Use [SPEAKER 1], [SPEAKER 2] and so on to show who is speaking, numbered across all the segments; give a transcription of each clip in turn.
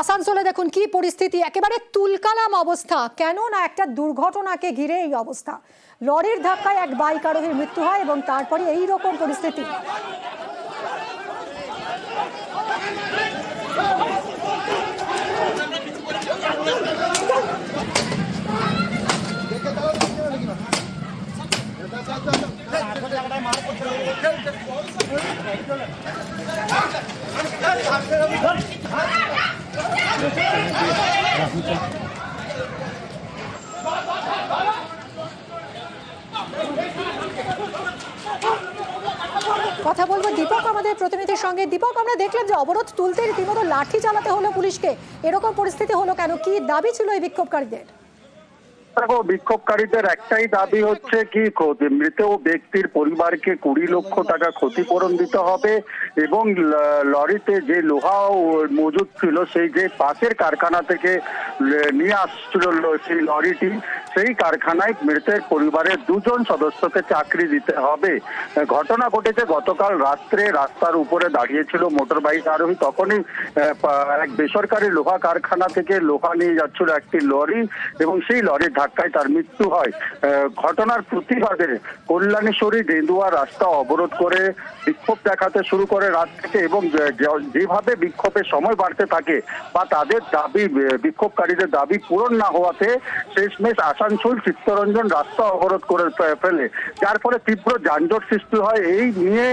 [SPEAKER 1] আসানসোলে দেখুন কি পরিস্থিতি, একেবারে তুলকালাম অবস্থা। কেন না একটা দুর্ঘটনাকে ঘিরে এই অবস্থা? লরির ধাক্কায় এক বাইক আরোহীর মৃত্যু হয় এবং তারপরে এই রকম পরিস্থিতি। কথা বলব দীপক আমাদের প্রতিনিধির সঙ্গে। দীপক, আমরা দেখলাম যে অবরোধ তুলতে রীতিমতো লাঠি চালাতে হলো পুলিশকে। এরকম পরিস্থিতি হলো কেন? কি দাবি ছিল এই বিক্ষোভকারীদের?
[SPEAKER 2] দেখো বিক্ষোভকারীদের একটাই দাবি হচ্ছে কি মৃত ব্যক্তির পরিবারকে কুড়ি লক্ষ টাকা ক্ষতিপূরণ দিতে হবে এবং লরিতে যে লোহা মজুদ ছিল সেই যে পাশের কারখানা থেকে নিয়ে আসছিল সেই লরিটি, সেই কারখানায় মৃতের পরিবারের দুজন সদস্যকে চাকরি দিতে হবে। ঘটনা ঘটেছে গতকাল রাত্রে রাস্তার উপরে দাঁড়িয়েছিল মোটর বাইক আরোহী। তখনই এক বেসরকারি লোহা কারখানা থেকে লোহা নিয়ে যাচ্ছিল একটি লরি এবং সেই লরির ধাক্কায় তার মৃত্যু হয়। ঘটনার প্রতিবাদে কল্যাণেশ্বরী ডেন্দুয়া রাস্তা অবরোধ করে বিক্ষোভ দেখাতে শুরু করে রাত থেকে এবং যেভাবে বিক্ষোভের সময় বাড়তে থাকে বা তাদের দাবি বিক্ষোভকারীদের দাবি পূরণ না হওয়াতে শেষমেশ আসানসোল চিত্তরঞ্জন রাস্তা অবরোধ করে ফেলে। যার ফলে তীব্র যানজট সৃষ্টি হয়। এই নিয়ে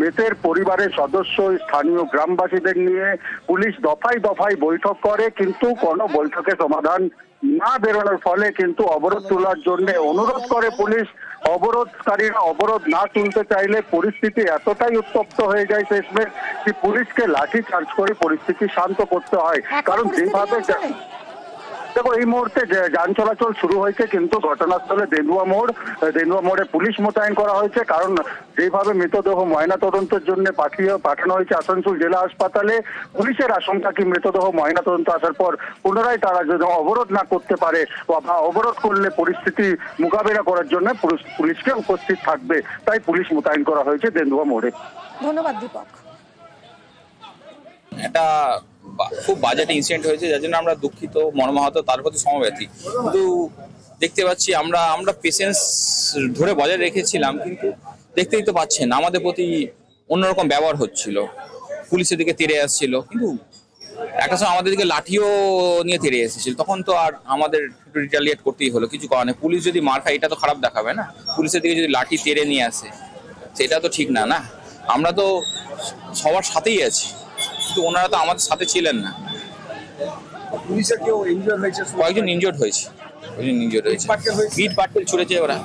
[SPEAKER 2] মৃতের পরিবারের সদস্য, স্থানীয় গ্রামবাসীদের নিয়ে পুলিশ দফায় দফায় বৈঠক করে, কিন্তু কোনো বৈঠকে সমাধান না বেরোনোর ফলে কিন্তু অবরোধ তোলার জন্য অনুরোধ করে পুলিশ অবরোধকারীরা অবরোধ না তুলতে চাইলে পরিস্থিতি এতটাই উত্তপ্ত হয়ে যায় শেষমেশ যে পুলিশকে লাঠি চার্জ করে পরিস্থিতি শান্ত করতে হয় কারণ যেভাবে? দেখো এই মুহূর্তে যান চলাচল শুরু হয়েছে কিন্তু ঘটনাস্থলে দেন্দুয়া মোড় দেন্দুয়া মোড়ে পুলিশ মোতায়েন করা হয়েছে। কারণ যেভাবে মৃতদেহ ময়না তদন্তের জন্য পাঠিয়ে পাঠানো হয়েছে আসানসোল জেলা হাসপাতালে পুলিশের আশঙ্কা কি মৃতদেহ ময়না তদন্ত আসার পর পুনরায় তারা যদি অবরোধ না করতে পারে বা অবরোধ করলে পরিস্থিতি মোকাবেলা করার জন্য পুলিশকে উপস্থিত থাকবে। তাই পুলিশ মোতায়েন করা হয়েছে দেন্দুয়া মোড়ে।
[SPEAKER 1] ধন্যবাদ দীপক।
[SPEAKER 3] একটা বা- খুব বাজে একটা ইনসিডেন্ট হয়েছে, যার জন্য আমরা দুঃখিত, মর্মাহত, তার প্রতি সমব্যথী। কিন্তু দেখতে পাচ্ছি, আমরা আমরা পেশেন্স ধরে বজায় রেখেছিলাম, কিন্তু দেখতেই তো পাচ্ছেন আমাদের প্রতি অন্যরকম ব্যবহার হচ্ছিল। পুলিশের দিকে তেড়ে আসছিল, কিন্তু একটা সময় আমাদের দিকে লাঠিও নিয়ে তেড়ে এসেছিল। তখন তো আর আমাদের রিটালিয়েট করতেই হলো, কিছু নেই। পুলিশ যদি মার খায়, এটা তো খারাপ দেখাবে না। পুলিশের দিকে যদি লাঠি তেড়ে নিয়ে আসে, সেটা তো ঠিক না না? আমরা তো সবার সাথেই আছি। কিন্তু ওনারা তো আমাদের সাথে ছিলেন না।
[SPEAKER 4] পুলিশের কেউ ইনজয় হয়েছে?
[SPEAKER 3] কয়েকজন ইনজোর্ড হয়েছে। কয়েকজন ইনজোর্ড
[SPEAKER 4] হয়েছে?
[SPEAKER 3] বিট পাটকেল ছুড়েছে ওরা।